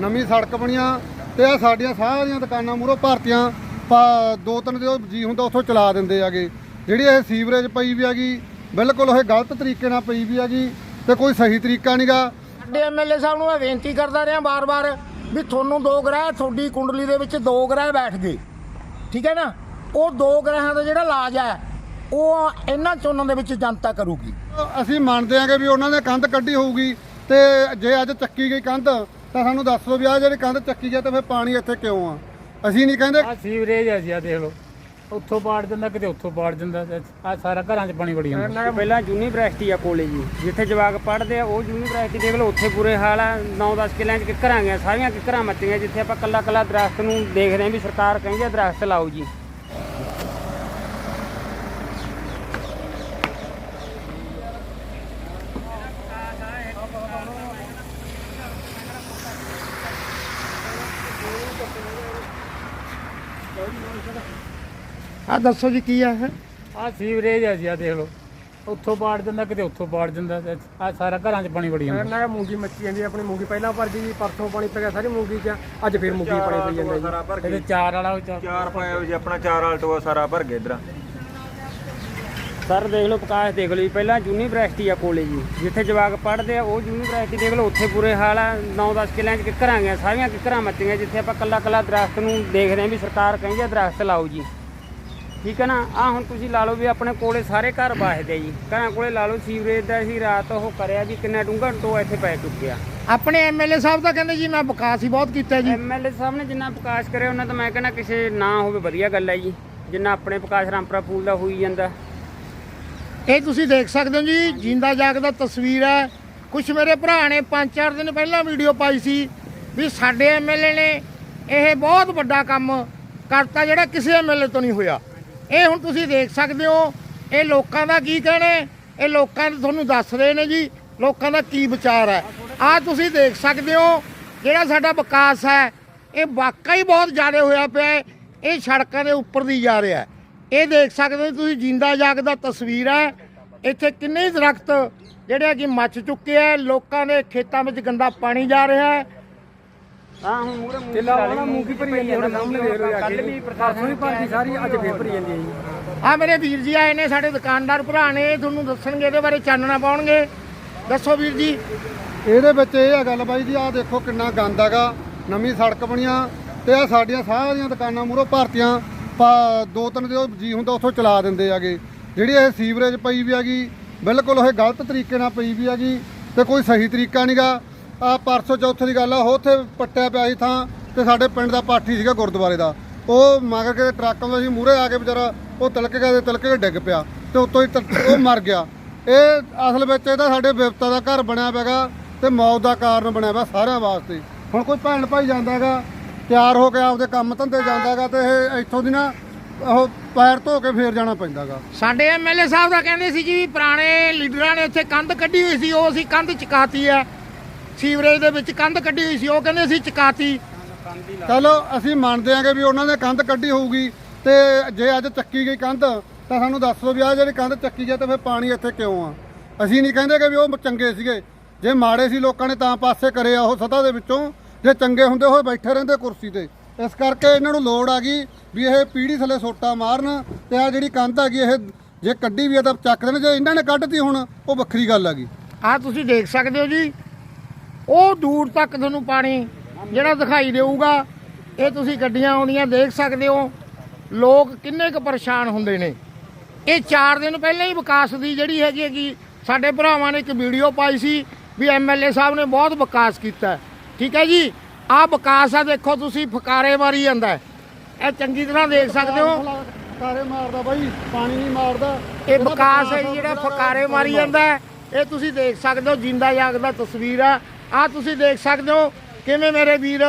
ਨਵੀਂ ਸੜਕ ਬਣੀਆਂ ਤੇ ਆ ਸਾਡੀਆਂ ਸਾਰੀਆਂ ਦੁਕਾਨਾਂ ਮੂਹਰੋਂ ਭਰਤੀਆਂ ਪਾ- ਦੋ ਤਿੰਨ ਜੋ ਜੀ ਹੁੰਦਾ ਉੱਥੋਂ ਚਲਾ ਦਿੰਦੇ ਆਗੇ ਜਿਹੜੀ ਇਹ ਸੀਵਰੇਜ ਪਈ ਵੀ ਹੈਗੀ ਬਿਲਕੁਲ ਇਹ ਗਲਤ ਤਰੀਕੇ ਨਾਲ ਪਈ ਵੀ ਹੈਗੀ ਤੇ ਕੋਈ ਸਹੀ ਤਰੀਕਾ ਨਹੀਂਗਾ ਸਾਡੇ ਐਮਐਲਏ ਸਾਹਿਬ ਨੂੰ ਮੈਂ ਬੇਨਤੀ ਕਰਦਾ ਰਿਹਾ ਬਾਰ-ਬਾਰ ਵੀ ਤੁਹਾਨੂੰ ਦੋ ਗ੍ਰਹਿ ਤੁਹਾਡੀ ਕੁੰਡਲੀ ਦੇ ਵਿੱਚ ਦੋ ਗ੍ਰਹਿ ਬੈਠ ਗਏ। ਠੀਕ ਹੈ ਨਾ? ਉਹ ਦੋ ਗ੍ਰਹਿਾਂ ਦਾ ਜਿਹੜਾ ਇਲਾਜ ਹੈ ਉਹ ਇਹਨਾਂ ਚੋਣਾਂ ਦੇ ਵਿੱਚ ਜਨਤਾ ਕਰੂਗੀ। ਅਸੀਂ ਮੰਨਦੇ ਆਂਗੇ ਵੀ ਉਹਨਾਂ ਨੇ ਕੰਧ ਕੱਢੀ ਹੋਊਗੀ ਤੇ ਜੇ ਅੱਜ ਚੱਕੀ ਗਈ ਕੰਧ ਤਾਂ ਸਾਨੂੰ ਦੱਸ ਦਿਓ ਵੀ ਆ ਜਿਹੜੀ ਕੰਧ ਚੱਕੀ ਗਿਆ ਤੇ ਫਿਰ ਪਾਣੀ ਇੱਥੇ ਕਿਉਂ ਆ? ਅਸੀਂ ਨਹੀਂ ਕਹਿੰਦੇ ਆ ਸੀਵਰੇਜ ਆ ਜੀ ਆ ਦੇਖ ਲਓ। ਉੱਥੋਂ ਪਾੜ ਜਾਂਦਾ ਕਿਤੇ ਉੱਥੋਂ ਪਾੜ ਜਾਂਦਾ ਆ ਸਾਰਾ ਘਰਾਂ 'ਚ ਪਾਣੀ ਵੜੀ ਜਾਂਦਾ। ਨਾ ਪਹਿਲਾਂ ਯੂਨੀਵਰਸਿਟੀ ਆ ਕੋਲੇ ਜੀ ਜਿੱਥੇ ਜਵਾਕ ਪੜ੍ਹਦੇ ਆ ਉਹ ਯੂਨੀਵਰਸਿਟੀ ਦੇਖ ਲਓ ਉੱਥੇ ਬੁਰੇ ਹਾਲ ਆ। 9-10 ਕਿੱਲਿਆਂ 'ਚ ਕਿੱਕਰਾਂ ਗਿਆ ਸਾਰੀਆਂ ਕਿੱਕਰਾਂ ਮੱਚੀਆਂ ਜਿੱਥੇ ਆਪਾਂ ਕੱਲਾ ਕੱਲਾ ਦਰਖਤ ਨੂੰ ਦੇਖ ਰਹੇ ਹਾਂ ਵੀ ਸਰਕਾਰ ਕਹਿੰਦੀ ਆ ਦਰਖਤ ਲਾਓ ਜੀ। ਆ ਦੱਸੋ ਜੀ ਕੀ ਆ ਇਹ? ਆ ਸੀਵਰੇਜ ਆ ਜੀ ਆ ਦੇਖ ਲਓ। ਉੱਥੋਂ ਪਾੜ ਜਾਂਦਾ ਕਿਤੇ ਉੱਥੋਂ ਪਾੜ ਜਾਂਦਾ ਆ ਸਾਰਾ ਘਰਾਂ 'ਚ ਪਾਣੀ ਵੜੀ ਜਾਂਦਾ। ਨਾ ਮੂੰਗੀ ਮੱਚੀ ਜਾਂਦੀ ਆਪਣੀ ਮੂੰਗੀ ਪਹਿਲਾਂ ਭਰ ਗਈ ਜੀ ਪਰਸੋਂ ਪਾਣੀ ਪੈ ਗਿਆ ਸਾਰੀ ਮੂੰਗੀ 'ਚ। ਅੱਜ ਫੇਰ ਮੂੰਗੀ ਪਾਣੀ ਪਈ ਜਾਂਦਾ ਜੀ। ਸਾਰਾ ਭਰ ਚਾਰ ਵਾਲਾ ਉਹ ਚਾਰ ਪਾਇਆ ਹੋਇਆ ਜੀ ਆਪਣਾ ਚਾਰ ਆਲਟੋ ਆ, ਸਾਰਾ ਭਰ ਗਿਆ ਇਧਰ। ਸਰ ਦੇਖ ਲਓ ਪ੍ਰਕਾਸ਼ ਦੇਖ ਲਓ ਜੀ ਪਹਿਲਾਂ ਯੂਨੀਵਰਸਿਟੀ ਆ ਕੋਲੇ ਜੀ ਜਿੱਥੇ ਜਵਾਕ ਪੜ੍ਹਦੇ ਆ ਉਹ ਯੂਨੀਵਰਸਿਟੀ ਦੇਖ ਲਓ ਉੱਥੇ ਬੁਰੇ ਹਾਲ ਆ 9-10 ਕਿੱਲਿਆਂ 'ਚ ਕਿੱਕਰਾਂ ਗਿਆ ਸਾਰੀਆਂ ਕਿੱਕਰਾਂ ਮੱਚੀਆਂ ਜਿੱਥੇ ਆਪਾਂ ਕੱਲਾ ਕੱਲਾ ਦਰਖਤ ਨੂੰ ਦੇਖ ਰਹੇ ਵੀ ਸਰਕਾਰ ਕਹਿੰਦੀ ਆ ਦਰਖਤ ਲਾਓ ਜੀ। ਠੀਕ ਹੈ ਨਾ? ਆ ਹੁਣ ਤੁਸੀਂ ਲਾ ਲਓ ਵੀ ਆਪਣੇ ਕੋਲੇ ਸਾਰੇ ਘਰ ਵਾਹਦੇ ਜੀ ਘਰਾਂ ਕੋਲੇ ਲਾ ਲਓ ਸੀਵਰੇਜ ਦਾ ਅਸੀਂ ਰਾਤ ਉਹ ਕਰਿਆ ਜੀ ਕਿੰਨਾ ਡੂੰਘਾ ਟੋ ਇੱਥੇ ਪੈ ਚੁੱਕਿਆ। ਆਪਣੇ ਐਮਐਲਏ ਸਾਹਿਬ ਤਾਂ ਕਹਿੰਦੇ ਜੀ ਮੈਂ ਵਿਕਾਸ ਹੀ ਬਹੁਤ ਕੀਤਾ ਜੀ। ਐਮਐਲਏ ਸਾਹਿਬ ਨੇ ਜਿੰਨਾ ਪ੍ਰਕਾਸ਼ ਕਰਿਆ ਉਹਨਾਂ ਤਾਂ ਮੈਂ ਕਹਿੰਦਾ ਕਿਸੇ ਨਾ ਹੋਵੇ ਵਧੀਆ ਗੱਲ ਹੈ ਜੀ ਜਿੰਨਾ ਆਪਣੇ ਪ੍ਰਕਾਸ਼ ਰਾਮਪੁਰਾ ਫੂਲ ਦਾ ਹੋਈ ਜਾਂਦਾ। ਇਹ ਤੁਸੀਂ ਦੇਖ ਸਕਦੇ ਹੋ ਜੀ, ਜਿੰਦਾ ਜਾਗਦਾ ਤਸਵੀਰ ਹੈ। ਕੁਝ ਮੇਰੇ ਭਰਾ ਨੇ 5-4 ਦਿਨ ਪਹਿਲਾਂ ਵੀਡੀਓ ਪਾਈ ਸੀ ਵੀ ਸਾਡੇ ਐਮਐਲਏ ਨੇ ਇਹ ਬਹੁਤ ਵੱਡਾ ਕੰਮ ਕਰਤਾ ਜਿਹੜਾ ਕਿਸੇ ਐਮਐਲਏ ਤੋਂ ਨਹੀਂ ਹੋਇਆ। ਇਹ ਹੁਣ ਤੁਸੀਂ ਦੇਖ ਸਕਦੇ ਹੋ, ਇਹ ਲੋਕਾਂ ਦਾ ਕੀ ਕਹਿਣਾ ਇਹ ਲੋਕਾਂ ਨੇ ਤੁਹਾਨੂੰ ਦੱਸ ਰਹੇ ਨੇ ਜੀ, ਲੋਕਾਂ ਦਾ ਕੀ ਵਿਚਾਰ ਹੈ। ਆ ਤੁਸੀਂ ਦੇਖ ਸਕਦੇ ਹੋ, ਜਿਹੜਾ ਸਾਡਾ ਵਿਕਾਸ ਹੈ, ਇਹ ਵਾਕਈ ਬਹੁਤ ਜ਼ਿਆਦਾ ਹੋਇਆ ਪਿਆ ਇਹ ਸੜਕਾਂ ਦੇ ਉੱਪਰ ਦੀ ਜਾ ਰਿਹਾ ਹੈ। ਇਹ ਦੇਖ ਸਕਦੇ ਹੋ ਤੁਸੀਂ ਜਿੰਦਾ ਜਾਗਦਾ ਤਸਵੀਰ ਹੈ। ਇੱਥੇ ਕਿੰਨੇ ਹੀ ਦਰਖਤ ਜਿਹੜੇ ਕਿ ਮੱਚ ਚੁੱਕੇ ਆ। ਲੋਕਾਂ ਦੇ ਖੇਤਾਂ ਵਿੱਚ ਗੰਦਾ ਪਾਣੀ ਜਾ ਰਿਹਾ ਹੈ। ਹਾਂ ਹੁਣ ਮੂਰੇ ਮੂੰਗੀ ਕਿੱਲਾ ਵਾਲਾ ਲਈ, ਮੂੰਗੀ ਭਰੀ ਜਾਂਦੀ ਆ ਸਾਹਮਣੇ ਦੇਖ ਲਓ ਜਾ ਕੱਲ੍ਹ ਕੇ ਵੀ ਪ੍ਰਕਾਸ਼ ਪਰਸੋਂ ਵੀ ਭਰਤੀ ਸਾਰੀ ਅੱਜ ਫੇਰ ਭਰੀ ਜਾਂਦੀ ਆ ਜੀ। ਆ ਮੇਰੇ ਵੀਰ ਜੀ ਆਏ ਨੇ ਸਾਡੇ ਦੁਕਾਨਦਾਰ ਭਰਾ ਨੇ ਤੁਹਾਨੂੰ ਦੱਸਣਗੇ ਇਹਦੇ ਬਾਰੇ ਚਾਨਣਾ ਪਾਉਣਗੇ। ਦੱਸੋ ਵੀਰ ਜੀ। ਇਹਦੇ ਵਿੱਚ ਇਹ ਆ ਗੱਲ ਬਾਈ ਜੀ ਆਹ ਦੇਖੋ ਕਿੰਨਾ ਗੰਦ ਹੈਗਾ। ਨਵੀਂ ਸੜਕ ਬਣੀਆਂ ਤੇ ਆ ਸਾਡੀਆਂ ਸਾਰੀਆਂ ਦੁਕਾਨਾਂ ਮੂਹਰੋਂ ਭਰਤੀਆਂ। ਪਾ- ਦੋ ਤਿੰਨ ਜੋ ਜੀ ਹੁੰਦਾ ਉੱਥੋਂ ਚਲਾ ਦਿੰਦੇ ਆਗੇ। ਜਿਹੜੀ ਇਹ ਸੀਵਰੇਜ ਪਈ ਵੀ ਹੈਗੀ, ਬਿਲਕੁਲ ਇਹ ਗਲਤ ਤਰੀਕੇ ਨਾਲ ਪਈ ਵੀ ਹੈਗੀ ਤੇ ਕੋਈ ਸਹੀ ਤਰੀਕਾ ਨਹੀਂਗਾ ਆ ਪਰਸੋਂ ਚੌਥੇ ਦੀ ਗੱਲ ਆ, ਉਹ ਉੱਥੇ ਪੱਟਿਆ ਪਿਆ ਸੀ ਥਾਂ ਤੇ ਸਾਡੇ ਪਿੰਡ ਦਾ ਪਾਠੀ ਸੀਗਾ ਗੁਰਦੁਆਰੇ ਦਾ। ਉਹ ਮਗਰ ਕੇ ਟਰੱਕ ਆਉਂਦਾ ਸੀ, ਮੂਹਰੇ ਆ ਕੇ ਵਿਚਾਰਾ ਉਹ ਤਿਲਕ ਗਿਆ ਤੇ ਤਿਲਕ ਕੇ ਡਿੱਗ ਪਿਆ ਤੇ ਉੱਤੋਂ ਹੀ ਤ- ਉਹ ਮਰ ਗਿਆ। ਇਹ ਅਸਲ ਵਿੱਚ ਇਹਦਾ ਸਾਡੇ ਵਿਪਤਾ ਦਾ ਘਰ ਬਣਿਆ ਪਿਆਗਾ ਤੇ ਮੌਤ ਦਾ ਕਾਰਨ ਬਣਿਆ ਪਿਆ ਸਾਰਿਆਂ ਵਾਸਤੇ। ਹੁਣ ਕੋਈ ਭੈਣ ਭਾਈ ਜਾਂਦਾ ਹੈਗਾ ਤਿਆਰ ਹੋ ਕੇ ਆਪਦੇ ਕੰਮ ਧੰਦੇ ਜਾਂਦਾ ਹੈਗਾ ਤੇ ਇਹ ਇੱਥੋਂ ਦੀ ਨਾ ਉਹ ਪੈਰ ਧੋ ਕੇ ਫੇਰ ਜਾਣਾ ਪੈਂਦਾਗਾ। ਸਾਡੇ ਐਮਐਲਏ ਸਾਹਿਬ ਦਾ ਕਹਿੰਦੇ ਸੀ ਜੀ ਵੀ ਪੁਰਾਣੇ ਲੀਡਰਾਂ ਨੇ ਇੱਥੇ ਕੰਧ ਕੱਢੀ ਹੋਈ ਸੀ ਉਹ ਅਸੀਂ ਕੰਧ ਚਕਾਤੀ ਹੈ ਸੀਵਰੇਜ ਦੇ ਵਿੱਚ ਕੰਧ ਕੱਢੀ ਹੋਈ ਸੀ ਉਹ ਕਹਿੰਦੇ ਅਸੀਂ ਚਕਾਤੀ। ਚਲੋ ਅਸੀਂ ਮੰਨਦੇ ਆਂਗੇ ਵੀ ਉਹਨਾਂ ਨੇ ਕੰਧ ਕੱਢੀ ਹੋਊਗੀ ਤੇ ਜੇ ਅੱਜ ਚੱਕੀ ਗਈ ਕੰਧ ਤਾਂ ਸਾਨੂੰ ਦੱਸ ਦਿਓ ਵੀ ਆ ਜਿਹੜੀ ਕੰਧ ਚੱਕੀ ਗਈ ਤੇ ਫਿਰ ਪਾਣੀ ਇੱਥੇ ਕਿਉਂ ਆ? ਅਸੀਂ ਨਹੀਂ ਕਹਿੰਦੇ ਕਿ ਵੀ ਉਹ ਚੰਗੇ ਸੀਗੇ। ਜੇ ਮਾੜੇ ਸੀ ਲੋਕਾਂ ਨੇ ਤਾਂ ਪਾਸੇ ਕਰੇ ਆ ਉਹ ਸਤਾ ਦੇ ਵਿੱਚੋਂ। ਜੇ ਚੰਗੇ ਹੁੰਦੇ ਹੋਏ ਬੈਠੇ ਰਹਿੰਦੇ ਕੁਰਸੀ ਤੇ। ਇਸ ਕਰਕੇ ਇਹਨਾਂ ਨੂੰ ਲੋੜ ਆ ਗਈ ਵੀ ਇਹ ਪੀੜੀ ਥੱਲੇ ਸੋਟਾ ਮਾਰਨ ਤੇ ਆ ਜਿਹੜੀ ਕੰਧ ਹੈਗੀ ਇਹ ਜੇ ਕੱਢੀ ਵੀ ਆ ਤਾਂ ਚੱਕ ਦੇਣ। ਜੇ ਇਹਨਾਂ ਨੇ ਕੱਢਤੀ ਹੁਣ, ਉਹ ਵੱਖਰੀ ਗੱਲ ਹੈਗੀ ਆ ਤੁਸੀਂ ਦੇਖ ਸਕਦੇ ਹੋ ਜੀ, ਉਹ ਦੂਰ ਤੱਕ ਤੁਹਾਨੂੰ ਪਾਣੀ ਜਿਹੜਾ ਦਿਖਾਈ ਦੇਊਗਾ, ਇਹ ਤੁਸੀਂ ਗੱਡੀਆਂ ਆਉਂਦੀਆਂ ਦੇਖ ਸਕਦੇ ਹੋ। ਲੋਕ ਕਿੰਨੇ ਕੁ ਪਰੇਸ਼ਾਨ ਹੁੰਦੇ ਨੇ। ਇਹ 4 ਦਿਨ ਪਹਿਲਾਂ ਹੀ ਵਿਕਾਸ ਦੀ ਜਿਹੜੀ ਹੈਗੀ ਹੈਗੀ, ਸਾਡੇ ਭਰਾਵਾਂ ਨੇ ਇੱਕ ਵੀਡੀਓ ਪਾਈ ਸੀ ਵੀ ਐਮਐਲਏ ਸਾਹਿਬ ਨੇ ਬਹੁਤ ਵਿਕਾਸ ਕੀਤਾ। ਠੀਕ ਹੈ ਜੀ? ਆਹ ਵਿਕਾਸ ਆ ਦੇਖੋ ਤੁਸੀਂ ਫਕਾਰੇ ਮਾਰੀ ਜਾਂਦਾ। ਇਹ ਚੰਗੀ ਤਰ੍ਹਾਂ ਦੇਖ ਸਕਦੇ ਹੋ। ਕਾਰੇ ਮਾਰਦਾ ਬਾਈ ਪਾਣੀ ਨਹੀਂ ਮਾਰਦਾ। ਇਹ ਵਿਕਾਸ ਹੈ ਜਿਹੜਾ ਫਕਾਰੇ ਮਾਰੀ ਜਾਂਦਾ। ਇਹ ਤੁਸੀਂ ਦੇਖ ਸਕਦੇ ਹੋ ਜਿੰਦਾ ਜਾਗਦਾ ਤਸਵੀਰ ਆ। ਆ ਤੁਸੀਂ ਦੇਖ ਸਕਦੇ ਹੋ ਕਿਵੇਂ ਮੇਰੇ ਵੀਰ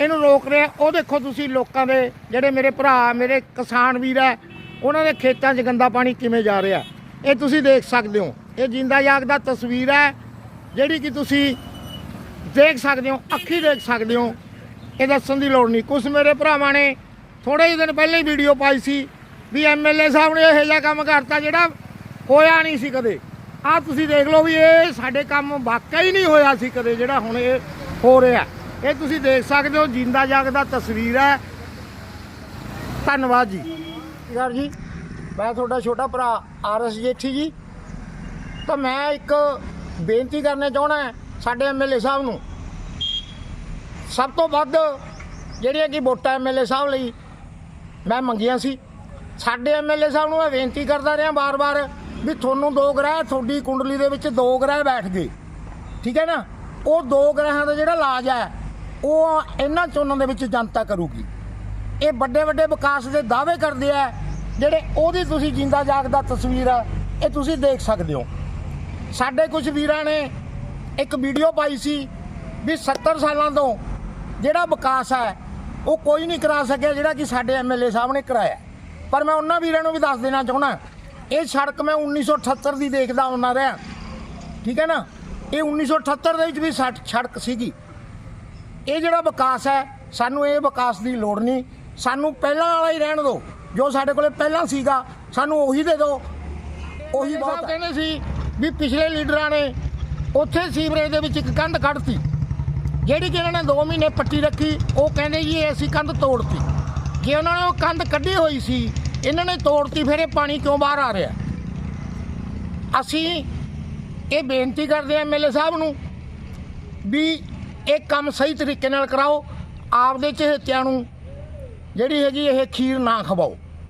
ਇਹਨੂੰ ਰੋਕ ਰਹੇ ਆ। ਉਹ ਦੇਖੋ ਤੁਸੀਂ ਲੋਕਾਂ ਦੇ ਜਿਹੜੇ ਮੇਰੇ ਭਰਾ ਮੇਰੇ ਕਿਸਾਨ ਵੀਰ ਹੈ ਉਹਨਾਂ ਦੇ ਖੇਤਾਂ 'ਚ ਗੰਦਾ ਪਾਣੀ ਕਿਵੇਂ ਜਾ ਰਿਹਾ। ਇਹ ਤੁਸੀਂ ਦੇਖ ਸਕਦੇ ਹੋ। ਇਹ ਜਿੰਦਾ ਜਾਗਦਾ ਤਸਵੀਰ ਹੈ ਜਿਹੜੀ ਕਿ ਤੁਸੀਂ ਦੇਖ ਸਕਦੇ ਹੋ, ਅੱਖੀ ਦੇਖ ਸਕਦੇ ਹੋ। ਇਹ ਦੱਸਣ ਦੀ ਲੋੜ ਨਹੀਂ। ਕੁਝ ਮੇਰੇ ਭਰਾਵਾਂ ਨੇ ਥੋੜੇ ਹੀ ਦਿਨ ਪਹਿਲਾਂ ਹੀ ਵੀਡੀਓ ਪਾਈ ਸੀ ਵੀ ਐਮਐਲਏ ਸਾਹਿਬ ਨੇ ਇਹੋ ਜਿਹਾ ਕੰਮ ਕਰਤਾ ਜਿਹੜਾ ਹੋਇਆ ਨਹੀਂ ਸੀ ਕਦੇ। ਆਹ ਤੁਸੀਂ ਦੇਖ ਲਓ ਵੀ ਇਹ ਸਾਡੇ ਕੰਮ ਵਾਕਿਆ ਹੀ ਨਹੀਂ ਹੋਇਆ ਸੀ ਕਦੇ ਜਿਹੜਾ ਹੁਣ ਇਹ ਹੋ ਰਿਹਾ। ਇਹ ਤੁਸੀਂ ਦੇਖ ਸਕਦੇ ਹੋ, ਜਿੰਦਾ ਜਾਗਦਾ ਤਸਵੀਰ ਹੈ। ਧੰਨਵਾਦ ਜੀ। ਸਰ ਜੀ। ਮੈਂ ਤੁਹਾਡਾ ਛੋਟਾ ਭਰਾ ਆਰਐਸ ਜੇਠੀ ਜੀ। ਤਾਂ ਮੈਂ ਇੱਕ ਬੇਨਤੀ ਕਰਨਾ ਚਾਹਣਾ ਸਾਡੇ ਐਮਐਲਏ ਸਾਹਿਬ ਨੂੰ ਸਭ ਤੋਂ ਵੱਧ ਜਿਹੜੀਆਂ ਕਿ ਵੋਟਾਂ ਐਮਐਲਏ ਸਾਹਿਬ ਲਈ ਮੈਂ ਮੰਗੀਆਂ ਸੀ। ਸਾਡੇ ਐਮਐਲਏ ਸਾਹਿਬ ਨੂੰ ਮੈਂ ਬੇਨਤੀ ਕਰਦਾ ਰਿਹਾ ਬਾਰ-ਬਾਰ ਵੀ ਤੁਹਾਨੂੰ ਦੋ ਗ੍ਰਹਿ, ਤੁਹਾਡੀ ਕੁੰਡਲੀ ਦੇ ਵਿੱਚ ਦੋ ਗ੍ਰਹਿ ਬੈਠ ਗਏ। ਠੀਕ ਹੈ ਨਾ? ਉਹ ਦੋ ਗ੍ਰਹਿਾਂ ਦਾ ਜਿਹੜਾ ਇਲਾਜ ਹੈ, ਉਹ ਇਹਨਾਂ ਚੋਣਾਂ ਦੇ ਵਿੱਚ ਜਨਤਾ ਕਰੂਗੀ। ਇਹ ਵੱਡੇ ਵੱਡੇ ਵਿਕਾਸ ਦੇ ਦਾਅਵੇ ਕਰਦੇ ਆ, ਜਿਹੜੇ ਉਹਦੀ ਤੁਸੀਂ ਜਿੰਦਾ ਜਾਗਦਾ ਤਸਵੀਰ ਆ, ਇਹ ਤੁਸੀਂ ਦੇਖ ਸਕਦੇ ਹੋ। ਸਾਡੇ ਕੁਝ ਵੀਰਾਂ ਨੇ ਇੱਕ ਵੀਡੀਓ ਪਾਈ ਸੀ ਵੀ 70 ਸਾਲਾਂ ਤੋਂ ਜਿਹੜਾ ਵਿਕਾਸ ਹੈ ਉਹ ਕੋਈ ਨਹੀਂ ਕਰਾ ਸਕਿਆ ਜਿਹੜਾ ਕਿ ਸਾਡੇ ਐਮਐਲਏ ਸਾਹਿਬ ਨੇ ਕਰਾਇਆ। ਪਰ ਮੈਂ ਉਹਨਾਂ ਵੀਰਾਂ ਨੂੰ ਵੀ ਦੱਸ ਦੇਣਾ ਚਾਹੁੰਦਾ ਇਹ ਸੜਕ ਮੈਂ 1978 ਦੀ ਦੇਖਦਾ ਆਉਂਦਾ ਰਿਹਾ ਠੀਕ ਹੈ ਨਾ? ਇਹ 1978 ਦੇ ਵਿੱਚ ਵੀ ਸੜ- ਸੜਕ ਸੀਗੀ। ਇਹ ਜਿਹੜਾ ਵਿਕਾਸ ਹੈ ਸਾਨੂੰ ਇਹ ਵਿਕਾਸ ਦੀ ਲੋੜ ਨਹੀਂ। ਸਾਨੂੰ ਪਹਿਲਾਂ ਵਾਲਾ ਹੀ ਰਹਿਣ ਦਿਓ ਜੋ ਸਾਡੇ ਕੋਲੇ ਪਹਿਲਾਂ ਸੀਗਾ ਸਾਨੂੰ ਉਹੀ ਦੇ ਦਿਓ ਉਹੀ ਬਹੁਤ ਕਹਿੰਦੇ ਸੀ ਵੀ ਪਿਛਲੇ ਲੀਡਰਾਂ ਨੇ ਉੱਥੇ ਸੀਵਰੇਜ ਦੇ ਵਿੱਚ ਇੱਕ ਕੰਧ ਕੱਢਤੀ ਜਿਹੜੀ ਕਿ ਇਹਨਾਂ ਨੇ 2 ਮਹੀਨੇ ਪੱਟੀ ਰੱਖੀ, ਉਹ ਕਹਿੰਦੇ ਜੀ ਇਹ ਅਸੀਂ ਕੰਧ ਤੋੜਤੀ। ਜੇ ਉਹਨਾਂ ਨੇ ਉਹ ਕੰਧ ਕੱਢੀ ਹੋਈ ਸੀ, ਇਹਨਾਂ ਨੇ ਤੋੜਤੀ, ਫਿਰ ਇਹ ਪਾਣੀ ਕਿਉਂ ਬਾਹਰ ਆ ਰਿਹਾ? ਅਸੀਂ ਇਹ ਬੇਨਤੀ ਕਰਦੇ ਆ ਐਮਐਲਏ ਸਾਹਿਬ ਨੂੰ ਵੀ ਇਹ ਕੰਮ ਸਹੀ ਤਰੀਕੇ ਨਾਲ ਕਰਾਓ, ਆਪਦੇ ਚਹੇਤਿਆਂ ਨੂੰ ਜਿਹੜੀ ਹੈਗੀ ਇਹ ਖੀਰ ਨਾ ਖਵਾਓ।